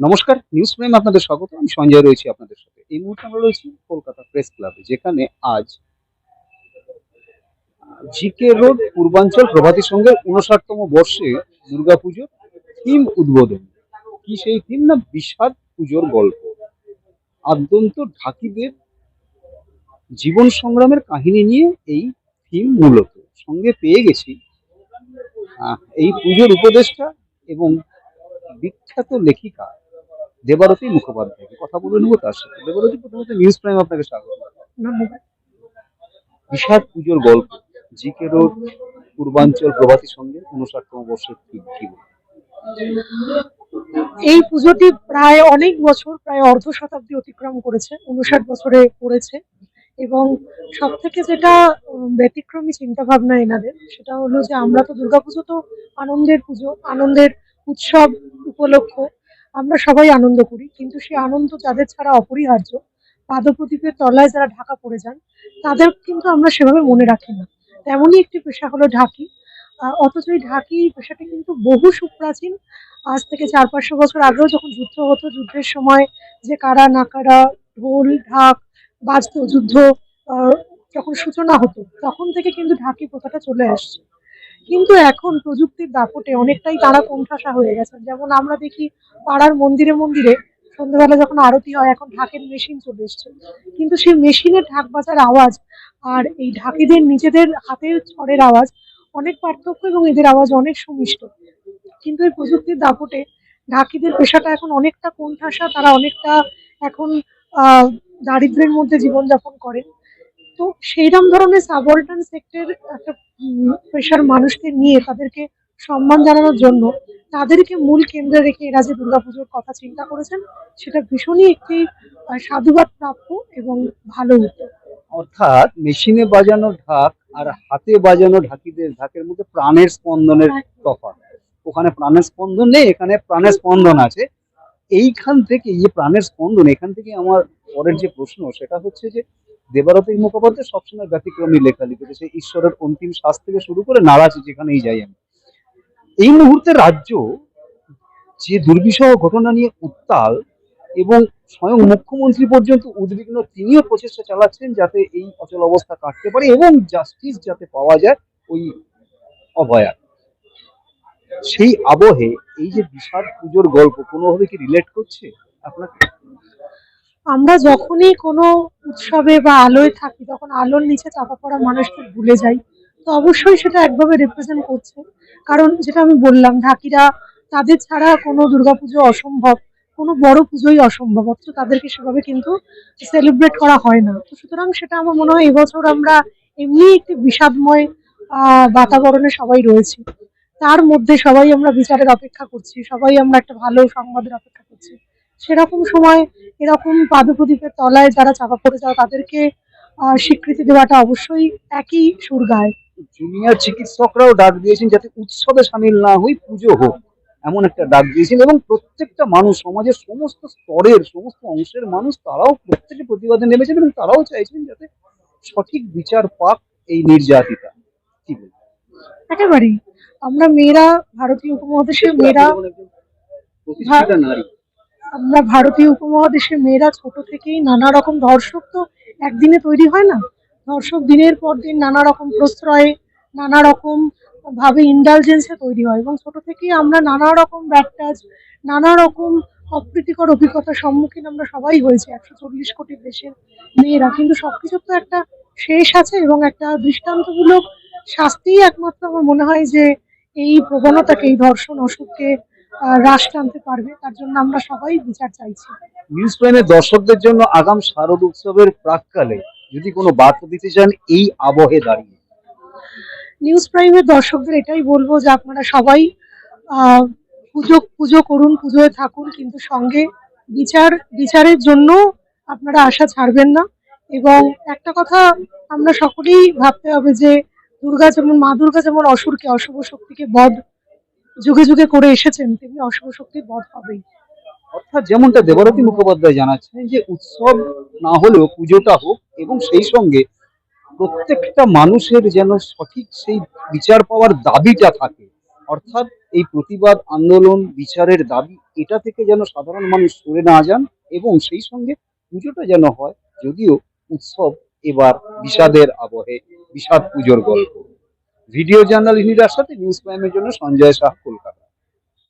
নমস্কার news prime আপনাদের স্বাগত। আমি সঞ্জয় রয়েছি আপনাদের সাথে। এই মুহূর্তে আমরা রয়েছি কলকাতা প্রেস ক্লাবে যেখানে আজ জিকে রোড পূর্বাঞ্চল প্রভাতী সংঘের উনষাটতম বর্ষে দুর্গাপুজোর থিম উদ্বোধন। কি সেই থিম না বিষাদ পুজোর গল্প? আদ্যন্ত ঢাকিদের জীবন সংগ্রামের কাহিনী নিয়ে এই থিম মূলত। সঙ্গে পেয়ে গেছি এই পুজোর উপদেষ্টা এবং বিখ্যাত লেখিকা দেবারতী মুখোপাধ্যায়কে কথা বলে নেব, তার সাথে দেবারতী প্রথমত নিউজ প্রাইম আপনাকে স্বাগত। বিষাদ পুজোর গল্প জি কে রোড, পূর্বাঞ্চল প্রভাতী সঙ্গে উনষাটতম বর্ষের থিম এই পুজোটি প্রায় অনেক বছর, প্রায় অর্ধ শতাব্দী অতিক্রম করেছে উনষাট বছরে পড়েছে। এবং সব থেকে যেটা ব্যতিক্রমী চিন্তা ভাবনা এনাদের, সেটা হলো যে আমরা তো দুর্গাপুজো তো আনন্দের পুজো, আনন্দের উৎসব উপলক্ষ। আমরা সবাই আনন্দ করি, কিন্তু সেই আনন্দ যাদের ছাড়া অপরিহার্য। পাদপ্রদীপের তলায় যারা ঢাকা পড়ে যান, তাদের কিন্তু আমরা সেভাবে মনে রাখি না। তেমনই একটি পেশা হলো ঢাকি। অথচ এই ঢাকি পেশাটি কিন্তু বহু সুপ্রাচীন। আজ থেকে চার পাঁচশো বছর আগেও যখন যুদ্ধ হতো, যুদ্ধের সময় যে কারা নাকারা ঢোল, ঢাক, বাজতো যুদ্ধ যখন সূচনা হতো, তখন থেকে কিন্তু ঢাকি প্রথাটা চলে আসছে। কিন্তু এখন প্রযুক্তির দাপটে অনেকটাই তারা কোণঠাসা হয়ে গেছে যেমন আমরা দেখি পাড়ার মন্দিরে মন্দিরে সন্ধ্যেবেলা যখন আরতি হয় এখন ঢাকের মেশিন চলে এসছে। কিন্তু সেই মেশিনের ঢাক বাজার আওয়াজ আর এই ঢাকিদের নিজেদের হাতের ছড়ের আওয়াজ অনেক পার্থক্য এবং এদের আওয়াজ অনেক সুমিষ্ট। কিন্তু এই প্রযুক্তির দাপটে ঢাকিদের পেশাটা এখন অনেকটা কোণঠাসা তারা অনেকটা এখন আহ, দারিদ্র্যের মধ্যে জীবনযাপন করেন। তো সেইরকম ধরনের সাবঅর্ডিনেট সেক্টর একটা পেশার মানুষকে নিয়ে তাদেরকে সম্মান জানানোর জন্য তাদেরকে মূল কেন্দ্রে রেখে এরা যে দুর্গাপুজোর কথা চিন্তা করেছেন সেটা ভীষণই একটি সাধুবাদ প্রাপ্য এবং ভালো উদ্যোগ। অর্থাৎ মেশিনে বাজানো ঢাক আর হাতে বাজানো ঢাকিদের ঢাকের মধ্যে প্রাণের স্পন্দনের তফাৎ। ওখানে প্রাণের স্পন্দন নেই এখানে প্রাণের স্পন্দন আছে। এইখান থেকে এই যে প্রাণের স্পন্দন এখান থেকে আমার পরের যে প্রশ্ন সেটা হচ্ছে যে দেবারতী মুখোপাধ্যায় সবসময় ব্যতিক্রমী লেখা লিখেছে সে ঈশ্বরের অন্তিম শ্বাস থেকে শুরু করে নারাজ যেখানেই যাই আমি। এই মুহূর্তে রাজ্য যে দুর্বিষহ ঘটনা নিয়ে উত্তাল এবং স্বয়ং মুখ্যমন্ত্রী পর্যন্ত উদ্বিগ্ন, তিনিও প্রচেষ্টা চালাচ্ছেন যাতে এই অচল অবস্থা কাটতে পারে এবং জাস্টিস যাতে পাওয়া যায় ওই অভয়া সেই আবহে এই যে বিষাদ পুজোর গল্প কোনোভাবে কি রিলেট করছে আপনাকে? আমরা যখনই কোনো উৎসবে বা আলোয় থাকি তখন আলোর নিচে চাপা পড়া মানুষকে ভুলে যাই, তো অবশ্যই সেটা একভাবে রিপ্রেজেন্ট করছে। কারণ যেটা আমি বললাম, ঢাকিরা তাদের ছাড়া কোনো দুর্গাপুজো অসম্ভব, কোনো বড় পুজোই অসম্ভব, অথচ তাদেরকে সেভাবে কিন্তু সেলিব্রেট করা হয় না। তো সুতরাং সেটা আমার মনে হয় এবছর আমরা এমনি একটি বিষাদময় বাতাবরণে সবাই রয়েছি। তার মধ্যে সবাই আমরা বিচারের অপেক্ষা করছি, সবাই আমরা একটা ভালো সংবাদের অপেক্ষা করছি। সেরকম সময় এরকম পাদপ্রদীপের তলায় যারা চাপা পড়ে যায় তাদেরকে স্বীকৃতি দেওয়াটা অবশ্যই একই সুর গায়। জুনিয়র চিকিৎসকরাও ডাক দিয়েছেন যাতে উৎসবে সামিল না হই পুজো হোক এমন একটা ডাক দিয়েছেন এবং প্রত্যেকটা মানুষ সমাজের সমস্ত স্তরের সমস্ত অংশের মানুষ তারাও প্রত্যেকে প্রতিবাদে নেমেছেন এবং তারাও চাইছেন যাতে সঠিক বিচার পাক এই নির্যাতিতা। কি বলবেন? একেবারেই। আমরা মেয়েরা ভারতীয় উপমহাদেশের মেয়েরা নারী। আমরা ভারতীয় উপমহাদেশের মেয়েরা ছোট থেকেই নানা রকম ধর্ষক তো একদিনে তৈরি হয় না? ধর্ষক দিনের পর দিন নানা রকম প্রশ্রয়ে, নানা রকম ভাবে ইন্ডালজেন্সে তৈরি হয় এবং ছোট থেকেই আমরা নানা রকম ব্যাড নানা রকম অপ্রীতিকর অভিজ্ঞতার সম্মুখীন আমরা সবাই হয়েছি, একশো চল্লিশ কোটি দেশের মেয়েরা। কিন্তু সবকিছুর তো একটা শেষ আছে এবং একটা দৃষ্টান্তমূলক শাস্তিই একমাত্র আমার মনে হয় যে এই প্রবণতাকে, এই ধর্ষণ অসুখকে হ্রাস টানতে পারবে তার জন্য আমরা সবাই বিচার চাইছি। নিউজ প্রাইমের দর্শকদের জন্য আগাম শারদ উৎসবের প্রাককালে যদি কোনো বার্তা দিতে চান এই আবহে দাঁড়িয়ে। নিউজ প্রাইমের দর্শকদের এটাই বলব যে আপনারা সবাই পুজো পুজো করুন পুজোয় থাকুন কিন্তু সঙ্গে বিচার বিচারের জন্য আপনারা আশা ছাড়বেন না। এবং একটা কথা আমরা সকলেই ভাবতে হবে যে দুর্গা যেমন মা দুর্গা যেমন অসুরকে অশুভ শক্তিকে বধ যুগে যুগে করে এসেছেন, তেমনি অশুভ শক্তির বধ পাবেই অর্থাৎ যেমনটা দেবরতী মুখোপাধ্যায় জানাচ্ছেন যে উৎসব না হলেও পুজোটা হোক এবং সেই সঙ্গে প্রত্যেকটা মানুষের যেন সঠিক সেই বিচার পাওয়ার দাবিটা থাকে। অর্থাৎ এই প্রতিবাদ, আন্দোলন, বিচারের দাবি, এটা থেকে যেন সাধারণ মানুষ সরে না যান এবং সেই সঙ্গে পুজোটা যেন হয়, যদিও উৎসব এবার বিষাদের আবহে, বিষাদ পুজোর গল্প। ভিডিও জার্নাল ইউনিটার সাথে নিউজ প্রাইমের জন্য সঞ্জয় শাহ কলকাতা।